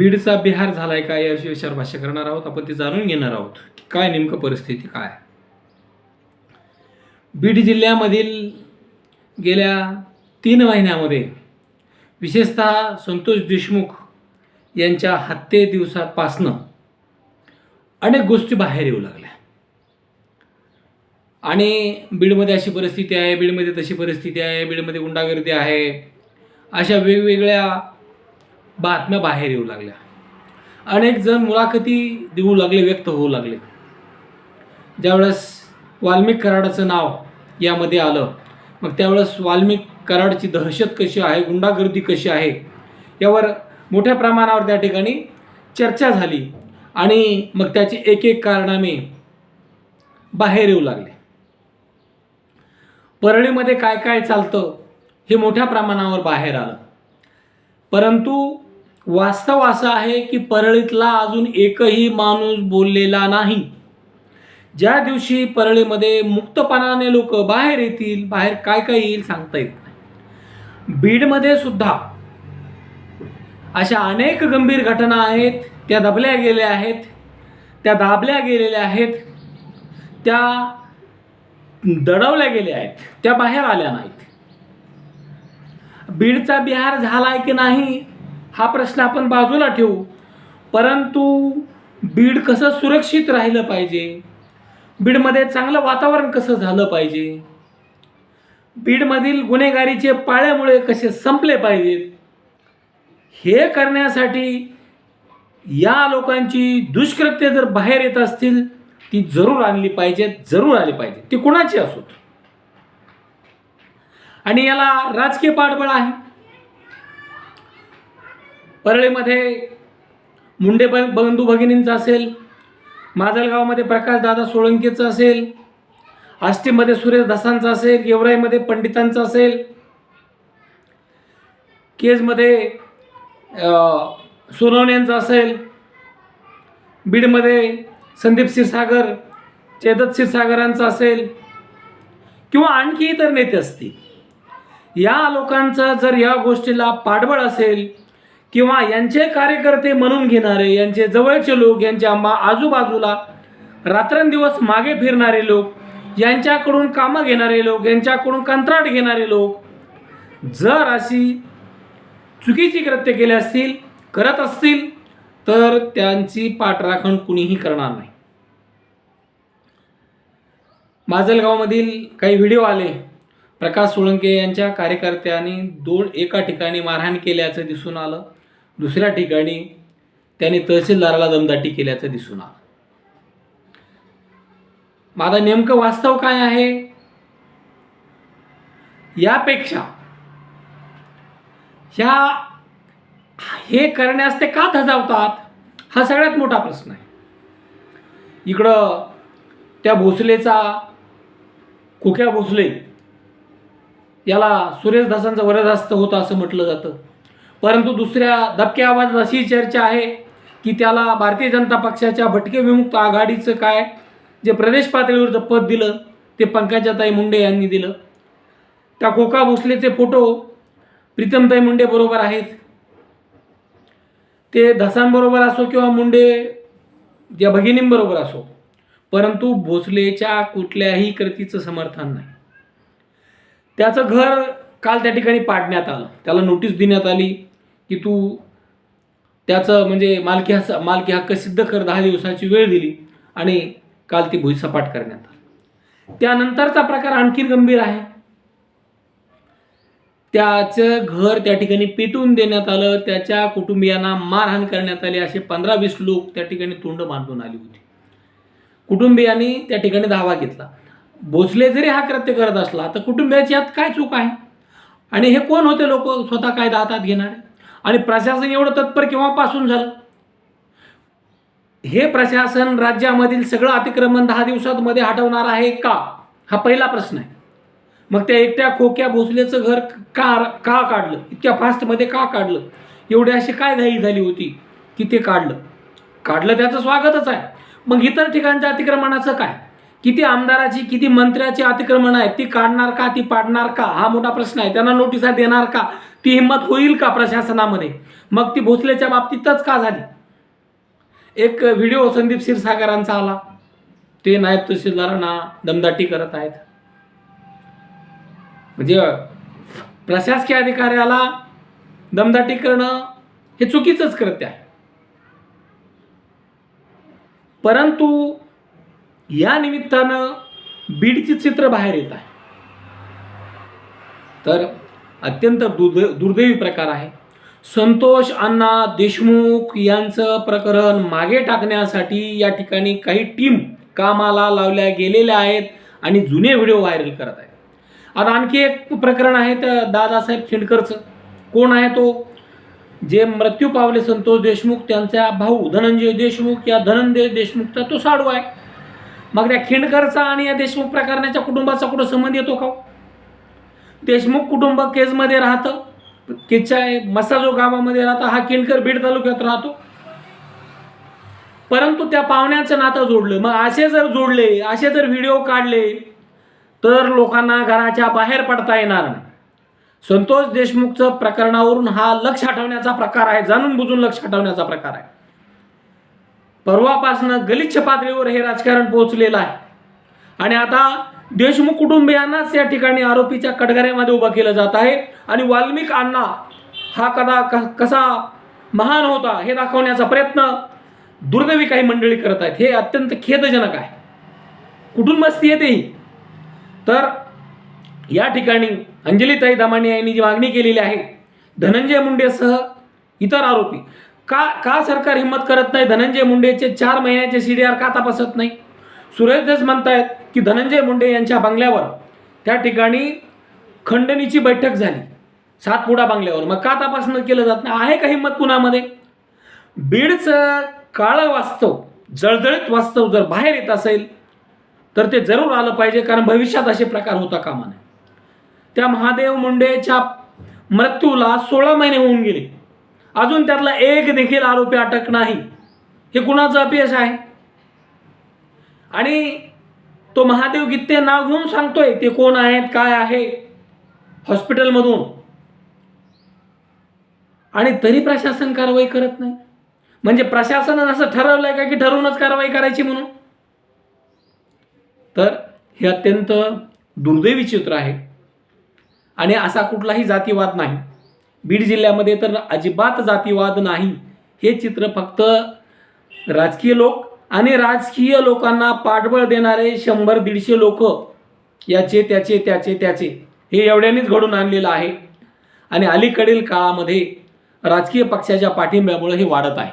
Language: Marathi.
बीडचा बिहार झालाय का याविषयी विचार भाष्य करणार आहोत. आपण ते जाणून घेणार आहोत की काय नेमकं परिस्थिती काय बीड जिल्ह्यामधील गेल्या तीन महिन्यामध्ये विशेषतः संतोष देशमुख यांच्या हत्ये दिवसापासनं अनेक गोष्टी बाहेर येऊ लागल्या. आणि बीडमध्ये अशी परिस्थिती आहे बीडमध्ये तशी परिस्थिती आहे बीडमध्ये गुंडागर्दी आहे. अशा वेगवेगळ्या बातम्या बाहेर येऊ लागल्या. अनेक जण मुलाखती देऊ लागले व्यक्त होऊ लागले. ज्यावेळेस वाल्मिक कराडाचं नाव यामध्ये आलं मग त्यावेळेस वाल्मिक कराडची दहशत कशी आहे गुंडागर्दी कशी आहे यावर मोठ्या प्रमाणावर त्या ठिकाणी चर्चा झाली आणि मग त्याचे एक एक कारनामे बाहेर येऊ लागले. परळीमध्ये काय काय चालतं हे मोठ्या प्रमाणावर बाहेर आलं. परंतु वास्तव असं आहे की परळीतला अजून एकही माणूस बोललेला नाही. ज्या दिवशी परळीमध्ये मुक्तपणाने लोक बाहेर येतील बाहेर काय काय येईल सांगता येत नाही. बीडमध्ये सुद्धा अशा अनेक गंभीर घटना आहेत. त्या दबल्या गेल्या आहेत. त्या दाबल्या गेलेल्या आहेत. त्या दडवल्या गेल्या आहेत. त्या बाहेर आल्या नाहीत. बीडचा बिहार झालाय की नाही हा प्रश्न आपण बाजूला ठेवू. परंतु बीड कसं सुरक्षित राहिलं पाहिजे? बीडमध्ये चांगलं वातावरण कसं झालं पाहिजे? बीडमधील गुन्हेगारीचे पाळ्यामुळे कसे संपले पाहिजेत? हे करण्यासाठी या लोकांची दुष्कृत्य जर बाहेर येत असतील ती जरूर आणली पाहिजेत जरूर आली पाहिजे. ती कुणाची असोत? आणि याला राजकीय पाठबळ आहे. परळीमध्ये मुंडे ब बंधू भगिनींचं असेल माजलगावमध्ये प्रकाशदादा सोळंकेचं असेल आष्टीमध्ये सुरेश दसांचं असेल गेवराईमध्ये पंडितांचं असेल केजमध्ये अ, सोनवण्यांचं असेल बीडमध्ये संदीप क्षीरसागर चेदत क्षीरसागरांचं असेल किंवा आणखी इतर नेते असतील. या लोकांचं जर या गोष्टीला पाठबळ असेल किंवा यांचे कार्यकर्ते म्हणून घेणारे यांचे जवळचे लोक यांच्या मा आजूबाजूला रात्रंदिवस मागे फिरणारे लोक यांच्याकडून कामं घेणारे लोक यांच्याकडून कंत्राट घेणारे लोक जर अशी चुकीची कृत्य केली असतील करत असतील तर त्यांची पाठराखण कुणीही करणार नाही. माजलगावमधील काही व्हिडिओ आले. प्रकाश सोळंके यांच्या कार्यकर्त्यांनी दोन एका ठिकाणी मारहाण केल्याचं दिसून आलं. दुसऱ्या ठिकाणी त्याने तहसीलदाराला दमदाटी केल्याचं दिसून आलं. माझा नेमकं वास्तव काय आहे? यापेक्षा ह्या हे करण्यास ते का धजावतात? हा सगळ्यात मोठा प्रश्न आहे. इकडं त्या भोसलेचा कुक्या भोसले याला सुरेश दासांचं वरदहस्त होतं असं म्हटलं जातं. परंतु दुसऱ्या दबक्या आवाजात अशी चर्चा आहे की त्याला भारतीय जनता पक्षाच्या भटके विमुक्त आघाडीचं काय जे प्रदेश पातळीवरचं पद दिलं ते पंकजाताई मुंडे यांनी दिलं. त्या कोका भोसलेचे फोटो प्रीतमताई मुंडे बरोबर आहेत. ते धसांबरोबर असो किंवा मुंडे या भगिनींबरोबर असो परंतु भोसलेच्या कुठल्याही कृतीचं समर्थन नाही. त्याचं घर काल त्या ठिकाणी पाडण्यात आलं. त्याला नोटीस देण्यात आली. की तू त्याचं म्हणजे मालकी हस मालकी हक्क सिद्ध कर दहा दिवसाची वेळ दिली आणि काल ती भुईसपाट करण्यात आली. त्यानंतरचा प्रकार आणखी गंभीर आहे. त्याचं घर त्या ठिकाणी पेटून देण्यात आलं त्याच्या कुटुंबियांना मारहाण करण्यात आली असे पंधरा वीस लोक त्या ठिकाणी तोंड बांधून आली होती. कुटुंबियांनी त्या ठिकाणी धावा घेतला. भोसले जरी हा कृत्य करत असला तर कुटुंबियाची यात काय चूक आहे? आणि हे कोण होते लोक? स्वतः कायदा हातात घेणारे? आणि प्रशासन एवढं तत्पर केव्हापासून झालं? हे प्रशासन राज्यामधील सगळं अतिक्रमण दहा दिवसांमध्ये हटवणार आहे का? हा पहिला प्रश्न आहे. मग त्या एकट्या खोक्या भोसलेचं घर का का काढलं? इतक्या फास्टमध्ये का काढलं? एवढी अशी काय घाई झाली होती की ते काढलं? काढलं त्याचं स्वागतच आहे. मग इतर ठिकाणच्या अतिक्रमणाचं काय? किती आमदाराची किती मंत्र्याची अतिक्रमण आहे ती काढणार का ती पाडणार का? हा मोठा प्रश्न आहे. त्यांना नोटिसा देणार का? ती हिंमत होईल का प्रशासनामध्ये? मग ती भोसलेच्या बाबतीतच का झाली? एक व्हिडिओ संदीप क्षीरसागरांचा आला. ते नायब तहसीलदारांना दमदाटी करत आहेत. म्हणजे प्रशासकीय अधिकाऱ्याला दमदाटी करणं हे चुकीचंच कृत्य आहे. परंतु या निमित्तानं बीडचे चित्र बाहेर येत आहे. तर अत्यंत दुर्दै दुर्दैवी प्रकार आहे. संतोष अण्णा देशमुख यांचं प्रकरण मागे टाकण्यासाठी या ठिकाणी काही टीम कामाला लावल्या गेलेल्या आहेत आणि जुने व्हिडिओ व्हायरल करत आहेत. आता आणखी एक प्रकरण आहे तर दादासाहेब खिंडकरचं. कोण आहे तो? जे मृत्यू पावले संतोष देशमुख त्यांचा भाऊ धनंजय देशमुख. या धनंजय देशमुखचा तो साडू आहे. मग त्या खिंडकरचा आणि या देशमुख प्रकरणाच्या कुटुंबाचा कुठं संबंध येतो का हो? देशमुख कुटुंब केजमध्ये राहतं. केच्या मसाजो गावामध्ये राहतं. हा किणकर बीड तालुक्यात राहतो. परंतु त्या पाहुण्याचं नातं जोडलं. मग असे जर जोडले असे जर व्हिडिओ काढले तर लोकांना घराच्या बाहेर पडता येणार नाही. संतोष देशमुखचं प्रकरणावरून हा लक्ष हटवण्याचा प्रकार आहे. जाणून बुजून लक्ष हटवण्याचा प्रकार आहे. परवापासनं गलिच्छ पातळीवर हे राजकारण पोहोचलेलं आहे. आणि आता देशमुख कुटुंबियांनाच या ठिकाणी आरोपीच्या कटघऱ्यामध्ये उभं केलं जात आहे. आणि वाल्मिक अण्णा हा कदा क कसा महान होता हे दाखवण्याचा प्रयत्न दुर्दैवी काही मंडळी करत आहेत. हे अत्यंत खेदजनक आहे. कुठून मस्ती येते ही? तर या ठिकाणी अंजलीताई दमाने यांनी जी मागणी केलेली आहे धनंजय मुंडेसह इतर आरोपी. का का सरकार हिंमत करत नाही? धनंजय मुंडेचे चार महिन्याचे सी डी आर का तपासत नाही? सुरेश देश म्हणतायत की धनंजय मुंडे यांच्या बंगल्यावर त्या ठिकाणी खंडणीची बैठक झाली. सातपुडा बंगल्यावर. मग का तपासणं केलं जात नाही? आहे का हिंमत पुण्यामध्ये बीडचं काळं वास्तव जळजळीत वास्तव जर बाहेर येत असेल तर ते जरूर आलं पाहिजे कारण भविष्यात असे प्रकार होता कामा नये. त्या महादेव मुंडेच्या मृत्यूला सोळा महिने होऊन गेले. अजून त्यातला एक देखील आरोपी अटक नाही. हे कुणाचं अपयश आहे? आणि तो महादेव गित्ते नाव घेऊन सांगतोय ते कोण आहेत काय आहे? हॉस्पिटलमधून. आणि तरी प्रशासन कारवाई करत नाही. म्हणजे प्रशासनानं असं ठरवलंय का की ठरवूनच कारवाई करायची म्हणून? तर हे अत्यंत दुर्दैवी चित्र आहे. आणि असा कुठलाही जातीवाद नाही. बीड जिल्ह्यामध्ये तर अजिबात जातीवाद नाही. हे चित्र फक्त राजकीय लोक आणि राजकीय लोकांना पाठबळ देणारे शंभर दीडशे लोक याचे त्याचे त्याचे त्याचे. हे एवढ्यानेच घडून आणलेलं आहे. आणि अलीकडील काळामध्ये राजकीय पक्षाच्या पाठिंब्यामुळे हे वाढत आहे.